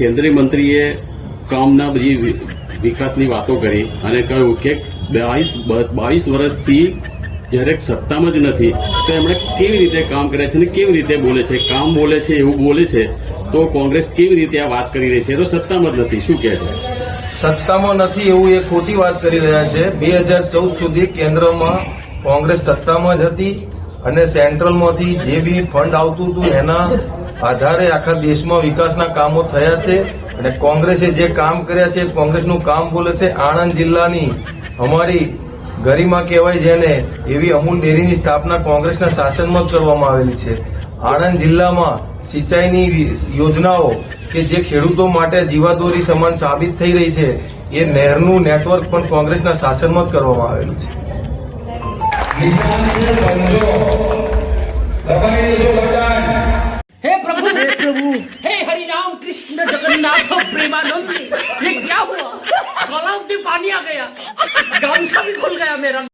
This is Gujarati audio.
કેન્દ્રીય મંત્રીએ કામના બધી વિકાસની વાતો કરી અને કહ્યું કે બાવીસ બાવીસ વર્ષથી જ્યારે સત્તામાં જ નથી, તો એમણે કેવી રીતે કામ કર્યા છે અને કેવી રીતે બોલે છે, કામ બોલે છે, એવું બોલે છે, તો કોંગ્રેસ કેવી રીતે આ વાત કરી રહી છે, તો સત્તામાં જ નથી. શું કહે છે? સત્તામાં નથી એવું એ ખોટી વાત કરી રહ્યા છે. બે હજાર ચૌદ સુધી કેન્દ્રમાં કોંગ્રેસ સત્તામાં જ હતી અને સેન્ટ્રલમાંથી જે બી ફંડ આવતું હતું એના આધારે આખા દેશમાં વિકાસના કામો થયા છે અને કોંગ્રેસે જે કામ કર્યા છે, કોંગ્રેસનું કામ બોલે છે આણંદ જિલ્લાની. અમારી ગરિમા કહેવાય જેને એવી અમૂલ ડેરીની સ્થાપના કોંગ્રેસના શાસનમાં જ કરવામાં આવેલી છે. આણંદ જિલ્લામાં સિંચાઈની યોજનાઓ કે જે ખેડૂતો માટે જીવાદોરી સમાન સાબિત થઈ રહી છે, એ નહેરનું નેટવર્ક પણ કોંગ્રેસના શાસનમાં જ કરવામાં આવેલું છે. जगन्नाथ प्रेमानंद ये क्या हुआ तालाब में पानी आ गया गामछा भी खुल गया मेरा